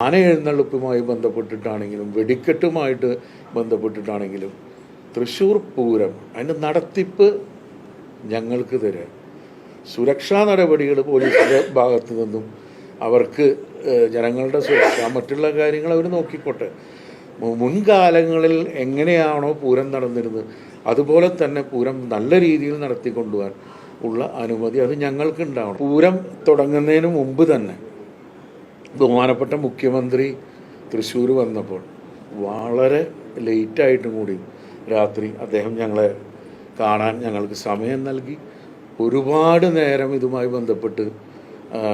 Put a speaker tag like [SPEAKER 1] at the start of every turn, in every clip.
[SPEAKER 1] ആന എഴുന്നള്ളിപ്പുമായി ബന്ധപ്പെട്ടിട്ടാണെങ്കിലും വെടിക്കെട്ടുമായിട്ട് ബന്ധപ്പെട്ടിട്ടാണെങ്കിലും തൃശ്ശൂർ പൂരം അതിന്റെ നടത്തിപ്പ് ഞങ്ങൾക്ക് തരാം സുരക്ഷാ നടപടികൾ പോലീസിന്റെ ഭാഗത്തു നിന്നും അവർക്ക് ജനങ്ങളുടെ സുരക്ഷ മറ്റുള്ള കാര്യങ്ങൾ അവർ നോക്കിക്കോട്ടെ. മുൻകാലങ്ങളിൽ എങ്ങനെയാണോ പൂരം നടന്നിരുന്നത് അതുപോലെ തന്നെ പൂരം നല്ല രീതിയിൽ നടത്തിക്കൊണ്ടുപോകാൻ ഉള്ള അനുമതി അത് ഞങ്ങൾക്ക് ഉണ്ടാവണം പൂരം തുടങ്ങുന്നതിന് മുമ്പ് തന്നെ ബഹുമാനപ്പെട്ട മുഖ്യമന്ത്രി തൃശ്ശൂർ വന്നപ്പോൾ വളരെ ലേറ്റായിട്ടും കൂടി രാത്രി അദ്ദേഹം ഞങ്ങളെ കാണാൻ ഞങ്ങൾക്ക് സമയം നൽകി. ഒരുപാട് നേരം ഇതുമായി ബന്ധപ്പെട്ട്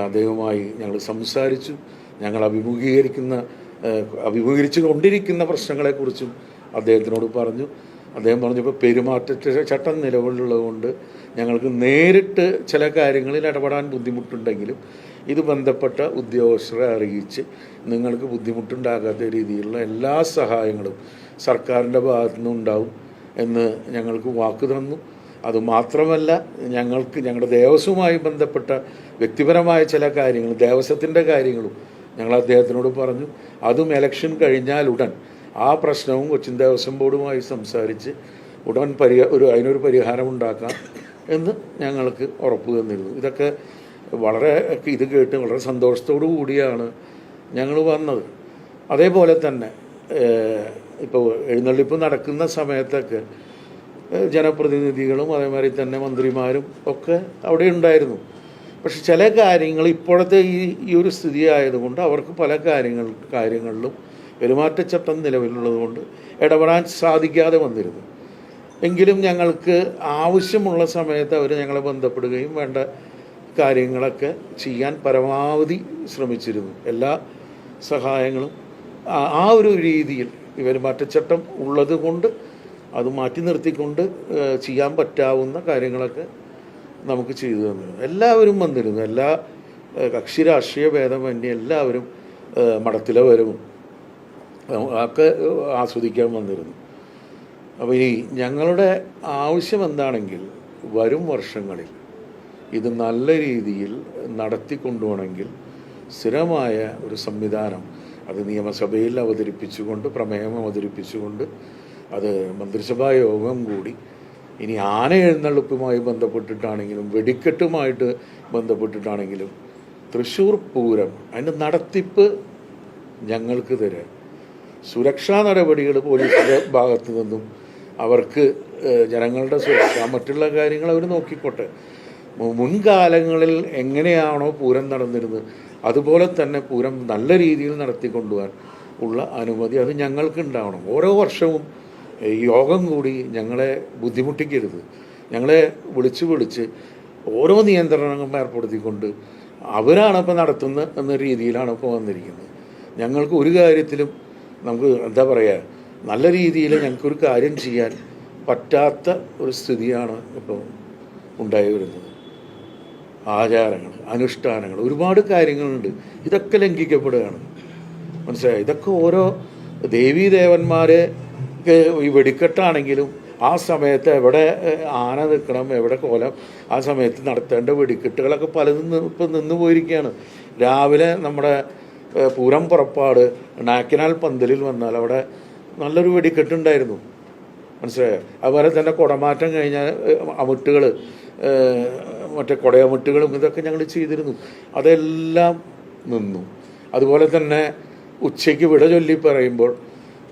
[SPEAKER 1] അദ്ദേഹവുമായി ഞങ്ങൾ സംസാരിച്ചു. ഞങ്ങൾ അഭിമുഖീകരിക്കുന്ന അഭിമുഖീകരിച്ചു കൊണ്ടിരിക്കുന്ന പ്രശ്നങ്ങളെക്കുറിച്ചും അദ്ദേഹത്തിനോട് പറഞ്ഞു. അദ്ദേഹം പറഞ്ഞപ്പോൾ പെരുമാറ്റ ചട്ടം നിലവിലുള്ളതുകൊണ്ട് ഞങ്ങൾക്ക് നേരിട്ട് ചില കാര്യങ്ങളിൽ ഇടപെടാൻ ബുദ്ധിമുട്ടുണ്ടെങ്കിലും ഇത് ബന്ധപ്പെട്ട ഉദ്യോഗസ്ഥരെ അറിയിച്ച് നിങ്ങൾക്ക് ബുദ്ധിമുട്ടുണ്ടാകാത്ത രീതിയിലുള്ള എല്ലാ സഹായങ്ങളും സർക്കാരിന്റെ ഭാഗത്തു നിന്നുണ്ടാവും എന്ന് ഞങ്ങൾക്ക് വാക്ക് തന്നു. അതുമാത്രമല്ല ഞങ്ങൾക്ക് ഞങ്ങളുടെ ദേവസ്വവുമായി ബന്ധപ്പെട്ട വ്യക്തിപരമായ ചില കാര്യങ്ങൾ ദേവസ്വത്തിന്റെ കാര്യങ്ങളും ഞങ്ങൾ അദ്ദേഹത്തിനോട് പറഞ്ഞു. അതും ഇലക്ഷൻ കഴിഞ്ഞാൽ ഉടൻ ആ പ്രശ്നവും കൊച്ചിൻ ദേവസ്വം ബോർഡുമായി സംസാരിച്ച് ഉടൻ പരിഹാ ഒരു അതിനൊരു പരിഹാരം ഉണ്ടാക്കാം. എന്ന് ഞങ്ങൾക്ക് ഉറപ്പ് തന്നിരുന്നു. ഇതൊക്കെ വളരെ ഇത് കേട്ട് വളരെ സന്തോഷത്തോടു കൂടിയാണ് ഞങ്ങൾ വന്നത്. അതേപോലെ തന്നെ ഇപ്പോൾ എഴുന്നള്ളിപ്പ് നടക്കുന്ന സമയത്തൊക്കെ ജനപ്രതിനിധികളും അതേമാതിരി തന്നെ മന്ത്രിമാരും ഒക്കെ അവിടെ ഉണ്ടായിരുന്നു. പക്ഷെ ചില കാര്യങ്ങൾ ഇപ്പോഴത്തെ ഈ ഈ ഒരു സ്ഥിതി ആയതുകൊണ്ട് അവർക്ക് പല കാര്യങ്ങൾ കാര്യങ്ങളിലും പെരുമാറ്റച്ചട്ടം നിലവിലുള്ളതുകൊണ്ട് ഇടപെടാൻ സാധിക്കാതെ വന്നിരുന്നു. എങ്കിലും ഞങ്ങൾക്ക് ആവശ്യമുള്ള സമയത്ത് അവർ ഞങ്ങളെ ബന്ധപ്പെടുകയും വേണ്ട കാര്യങ്ങളൊക്കെ ചെയ്യാൻ പരമാവധി ശ്രമിച്ചിരുന്നു. എല്ലാ സഹായങ്ങളും ആ- ഒരു രീതിയിൽ ഇവർ മാറ്റച്ചട്ടം ഉള്ളത് കൊണ്ട് അത് മാറ്റി നിർത്തിക്കൊണ്ട് ചെയ്യാൻ പറ്റാവുന്ന കാര്യങ്ങളൊക്കെ നമുക്ക് ചെയ്തു തന്നിരുന്നു. എല്ലാവരും വന്നിരുന്നു. എല്ലാ കക്ഷി രാഷ്ട്രീയ ഭേദമന്യേ എല്ലാവരും മഠത്തിലെ വരവും ഒക്കെ ആസ്വദിക്കാൻ വന്നിരുന്നു. അപ്പോൾ ഈ ഞങ്ങളുടെ ആവശ്യം എന്താണെങ്കിൽ വരും വർഷങ്ങളിൽ ഇത് നല്ല രീതിയിൽ നടത്തിക്കൊണ്ടുപോകണമെങ്കിൽ സ്ഥിരമായ ഒരു സംവിധാനം അത് നിയമസഭയിൽ അവതരിപ്പിച്ചുകൊണ്ട് പ്രമേയം അവതരിപ്പിച്ചുകൊണ്ട് അത് മന്ത്രിസഭാ യോഗം കൂടി ഇനി ആന എഴുന്നള്ളിപ്പുമായി ബന്ധപ്പെട്ടിട്ടാണെങ്കിലും വെടിക്കെട്ടുമായിട്ട് ബന്ധപ്പെട്ടിട്ടാണെങ്കിലും തൃശ്ശൂർ പൂരം അതിന്റെ നടത്തിപ്പ് ഞങ്ങൾക്ക് തരാം സുരക്ഷാ നടപടികൾ പോലീസിന്റെ ഭാഗത്തു നിന്നും അവർക്ക് ജനങ്ങളുടെ സുരക്ഷ മറ്റുള്ള കാര്യങ്ങൾ അവർ നോക്കിക്കോട്ടെ. മുൻകാലങ്ങളിൽ എങ്ങനെയാണോ പൂരം നടന്നിരുന്നത് അതുപോലെ തന്നെ പൂരം നല്ല രീതിയിൽ നടത്തിക്കൊണ്ടുപോകാൻ ഉള്ള അനുമതി അത് ഞങ്ങൾക്ക് ഉണ്ടാവണം ഓരോ വർഷവും യോഗം കൂടി ഞങ്ങളെ ബുദ്ധിമുട്ടിക്കരുത്. ഞങ്ങളെ വിളിച്ച് വിളിച്ച് ഓരോ നിയന്ത്രണങ്ങളും ഏർപ്പെടുത്തിക്കൊണ്ട് അവരാണ് ഇപ്പോൾ നടത്തുന്നത് എന്ന രീതിയിലാണ് ഇപ്പോൾ വന്നിരിക്കുന്നത്. ഞങ്ങൾക്ക് ഒരു കാര്യത്തിലും നമുക്ക് എന്താ പറയുക നല്ല രീതിയിൽ ഞങ്ങൾക്കൊരു കാര്യം ചെയ്യാൻ പറ്റാത്ത ഒരു സ്ഥിതിയാണ് ഇപ്പോൾ ഉണ്ടായി വരുന്നത്. ആചാരങ്ങൾ അനുഷ്ഠാനങ്ങൾ ഒരുപാട് കാര്യങ്ങളുണ്ട്. ഇതൊക്കെ ലംഘിക്കപ്പെടുകയാണ്. മനസ്സിലായോ? ഇതൊക്കെ ഓരോ ദേവീദേവന്മാരെ ഈ വെടിക്കെട്ടാണെങ്കിലും ആ സമയത്ത് എവിടെ ആന നിൽക്കണം എവിടെ കോലം ആ സമയത്ത് നടത്തേണ്ട വെടിക്കെട്ടുകളൊക്കെ പലതും ഇപ്പം നിന്ന് പോയിരിക്കുകയാണ്. രാവിലെ നമ്മുടെ പൂരം പുറപ്പാട് നാക്കിനാൽ പന്തലിൽ വന്നാൽ അവിടെ നല്ലൊരു വെടിക്കെട്ടുണ്ടായിരുന്നു. മനസ്സിലായോ? അതുപോലെ തന്നെ കുടമാറ്റം കഴിഞ്ഞാൽ അമുട്ടുകൾ മറ്റേ കുടയമുട്ടുകളും ഇതൊക്കെ ഞങ്ങൾ ചെയ്തിരുന്നു. അതെല്ലാം നിന്നു. അതുപോലെ തന്നെ ഉച്ചയ്ക്ക് വിട ചൊല്ലി പറയുമ്പോൾ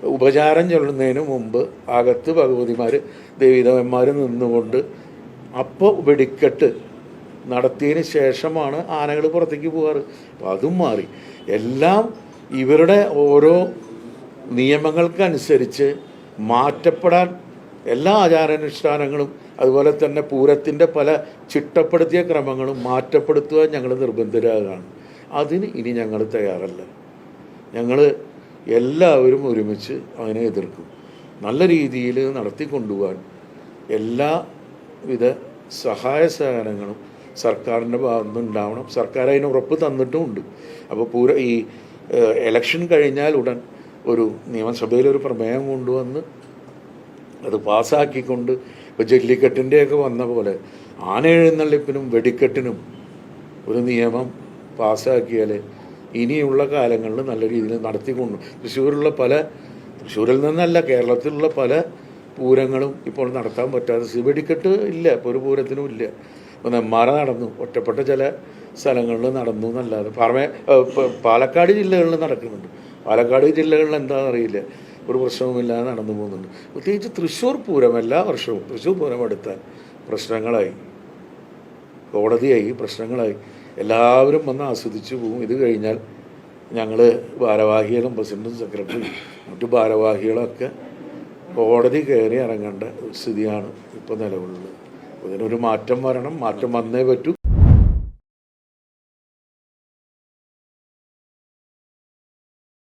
[SPEAKER 1] ഉപചാരം ചൊല്ലുന്നതിന് മുമ്പ് അകത്ത് ഭഗവതിമാർ ദേവീതമന്മാർ നിന്നുകൊണ്ട് അപ്പോൾ വെടിക്കെട്ട് നടത്തിയതിന് ശേഷമാണ് ആനകൾ പുറത്തേക്ക് പോകാറ്. അപ്പം അതും മാറി. എല്ലാം ഇവരുടെ ഓരോ നിയമങ്ങൾക്കനുസരിച്ച് മാറ്റപ്പെടാൻ എല്ലാ ആചാരാനുഷ്ഠാനങ്ങളും അതുപോലെ തന്നെ പൂരത്തിന്റെ പല ചിട്ടപ്പെടുത്തിയ ക്രമങ്ങളും മാറ്റപ്പെടുത്തുവാൻ ഞങ്ങൾ നിർബന്ധരാകാണ് അതിന് ഇനി ഞങ്ങൾ തയ്യാറല്ല. ഞങ്ങൾ എല്ലാവരും ഒരുമിച്ച് അതിനെ എതിർക്കും. നല്ല രീതിയിൽ നടത്തിക്കൊണ്ടുപോകാൻ എല്ലാവിധ സഹായ സഹകരണങ്ങളും സർക്കാരിന്റെ ഭാഗത്തു ഉണ്ടാവണം. സർക്കാർ അതിന് ഉറപ്പ് തന്നിട്ടുമുണ്ട്. അപ്പോൾ പൂര ഈ എലക്ഷൻ കഴിഞ്ഞാൽ ഉടൻ ഒരു നിയമസഭയിൽ ഒരു പ്രമേയം കൊണ്ടുവന്ന് അത് പാസ്സാക്കിക്കൊണ്ട് ഇപ്പോൾ ജല്ലിക്കെട്ടിന്റെയൊക്കെ വന്ന പോലെ ആന എഴുന്നള്ളിപ്പിനും വെടിക്കെട്ടിനും ഒരു നിയമം പാസ്സാക്കിയാൽ ഇനിയുള്ള കാലങ്ങളിൽ നല്ല രീതിയിൽ നടത്തിക്കൊണ്ടു തൃശ്ശൂരിലുള്ള പല തൃശ്ശൂരിൽ നിന്നല്ല കേരളത്തിലുള്ള പല പൂരങ്ങളും ഇപ്പോൾ നടത്താൻ പറ്റാതെ വെടിക്കെട്ട് ഇല്ല ഇപ്പോൾ ഒരു പൂരത്തിനും ഇല്ല. ഇപ്പോൾ നെന്മാറ നടന്നു ഒറ്റപ്പെട്ട ചില സ്ഥലങ്ങളിൽ നടന്നു എന്നല്ലാതെ പറമേ പാലക്കാട് ജില്ലകളിൽ നടക്കുന്നുണ്ട്. പാലക്കാട് ജില്ലകളിൽ എന്താണെന്ന് അറിയില്ല. ഒരു പ്രശ്നവുമില്ലാതെ നടന്നു പോകുന്നുണ്ട്. പ്രത്യേകിച്ച് തൃശ്ശൂർ പൂരം എല്ലാ വർഷവും തൃശ്ശൂർ പൂരം എടുത്താൽ പ്രശ്നങ്ങളായി. കോടതിയായി പ്രശ്നങ്ങളായി. എല്ലാവരും വന്ന് ആസ്വദിച്ചു പോകും ഇത് കഴിഞ്ഞാൽ ഞങ്ങൾ ഭാരവാഹികളും പ്രസിഡന്റും സെക്രട്ടറിയും മറ്റു ഭാരവാഹികളൊക്കെ കോടതി കയറി ഇറങ്ങേണ്ട സ്ഥിതിയാണ് ഇപ്പോൾ നിലവിലുള്ളത്. അതിനൊരു മാറ്റം വരണം. മാറ്റം വന്നേ പറ്റൂ.